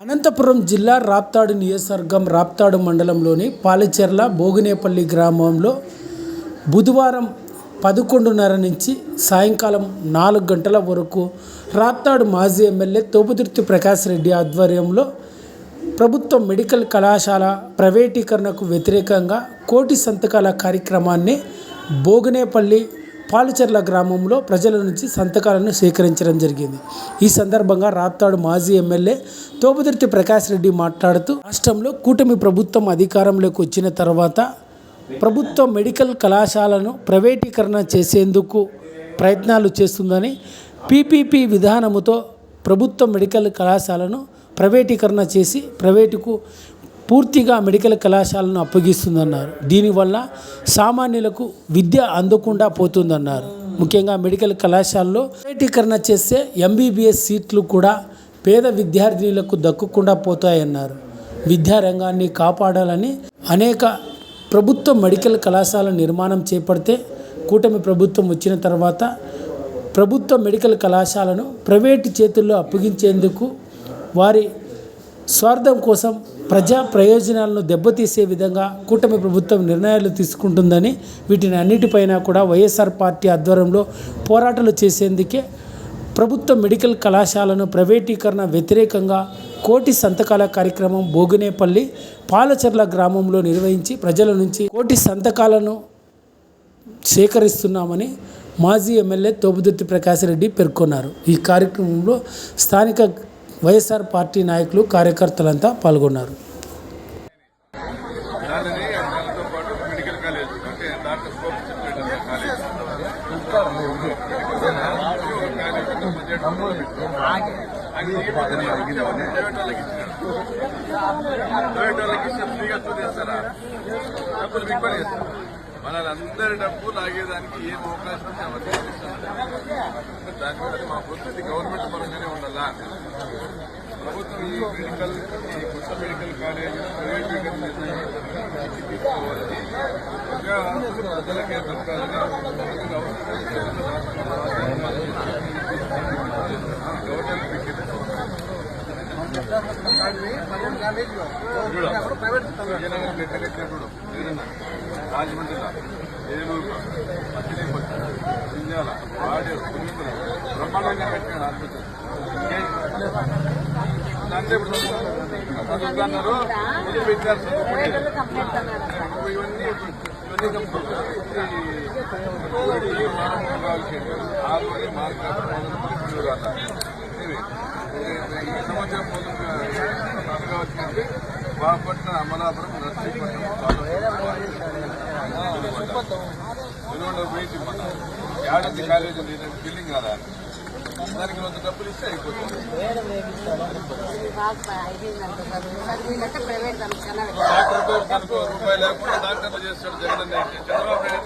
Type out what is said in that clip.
అనంతపురం జిల్లా రాప్తాడు నియోజకవర్గం రాప్తాడు మండలంలోని పాలచెర్ల భోగినేపల్లి గ్రామంలో బుధవారం పదకొండున్నర నుంచి సాయంకాలం నాలుగు గంటల వరకు రాప్తాడు మాజీ ఎమ్మెల్యే తోపుదుర్తి ప్రకాష్ రెడ్డి ఆధ్వర్యంలో ప్రభుత్వ మెడికల్ కళాశాల ప్రైవేటీకరణకు వ్యతిరేకంగా కోటి సంతకాల కార్యక్రమాన్ని భోగినేపల్లి పాలుచెర్ల గ్రామంలో ప్రజల నుంచి సంతకాలను సేకరించడం జరిగింది. ఈ సందర్భంగా రాప్తాడు మాజీ ఎమ్మెల్యే తోపుదుర్తి ప్రకాష్ రెడ్డి మాట్లాడుతూ రాష్ట్రంలో కూటమి ప్రభుత్వం అధికారంలోకి వచ్చిన తర్వాత ప్రభుత్వ మెడికల్ కళాశాలను ప్రైవేటీకరణ చేసేందుకు ప్రయత్నాలు చేస్తుందని పీపీపీ విధానముతో ప్రభుత్వ మెడికల్ కళాశాలను ప్రైవేటీకరణ చేసి ప్రైవేటుకు పూర్తిగా మెడికల్ కళాశాలను అప్పగిస్తుందన్నారు. దీనివల్ల సామాన్యులకు విద్య అందకుండా పోతుందన్నారు. ముఖ్యంగా మెడికల్ కళాశాలలో ప్రైవేటీకరణ చేస్తే ఎంబీబీఎస్ సీట్లు కూడా పేద విద్యార్థినులకు దక్కకుండా పోతాయన్నారు. విద్యారంగాన్ని కాపాడాలని అనేక ప్రభుత్వ మెడికల్ కళాశాల నిర్మాణం చేపడితే కూటమి ప్రభుత్వం వచ్చిన తర్వాత ప్రభుత్వ మెడికల్ కళాశాలను ప్రైవేటు చేతుల్లో అప్పగించేందుకు వారి స్వార్థం కోసం ప్రజా ప్రయోజనాలను దెబ్బతీసే విధంగా కూటమి ప్రభుత్వం నిర్ణయాలు తీసుకుంటుందని వీటిని అన్నిటిపైన కూడా వైఎస్ఆర్ పార్టీ ఆధ్వర్యంలో పోరాటాలు చేసేందుకే ప్రభుత్వ మెడికల్ కళాశాలను ప్రైవేటీకరణ వ్యతిరేకంగా కోటి సంతకాల కార్యక్రమం బోగునేపల్లి పాలచర్ల గ్రామంలో నిర్వహించి ప్రజల నుంచి కోటి సంతకాలను సేకరిస్తున్నామని మాజీ ఎమ్మెల్యే తోపుదుర్తి ప్రకాష్ రెడ్డి పేర్కొన్నారు. ఈ కార్యక్రమంలో స్థానిక వైఎస్ఆర్ పార్టీ నాయకులు కార్యకర్తలంతా పాల్గొన్నారు. దానిని దానితో పాటు మెడికల్ కాలేజ్ అంటే డాక్టర్ స్కోప్ చెప్పేట కాలేజ్. ప్రైవేట్ వాళ్ళకి ఇస్తే ఫ్రీగా చూపిస్తారా డబ్బులు రిక్వైర్ చేస్తారు. మన అందరి డబ్బు లాగేదానికి ఏం అవకాశం చూపిస్తున్నారు. దాని మీద మా పొద్దుది గవర్నమెంట్ పరంగానే ఉండాలా? ప్రభుత్వం ఈ మెడికల్ ఈ కొత్త మెడికల్ కాలేజ్ ప్రైవేట్ మెడికల్ తీసుకోవాలని ఇంకా ప్రజలకే దొరకాలని రాజమండ్రిలో ఏలూరు మచిలీపట్నం జిల్లాల వాడే పులిందులు బ్రహ్మాండంగా పెట్టిన ఆసుపత్రి దాంట్లో ఇప్పుడు చదువుతున్నారు ముందు పెట్టారు చదువుకుంటే ఇవన్నీ ఇవన్నీ ఈ కావాల్సింది మార్గాలు ఈ సంవత్సరం వచ్చింది బాపట్ల అమలాపురం నర్సీపట్నం విలువండ పోయింది మన ఏడాది కాలేజీ బిల్డింగ్ కదా దానికి వంద డబ్బులు ఇస్తే అయిపోతుంది. తనకు రూపాయి లేకుండా డాక్టర్లు చేస్తాడు జగన్ చంద్రబాబు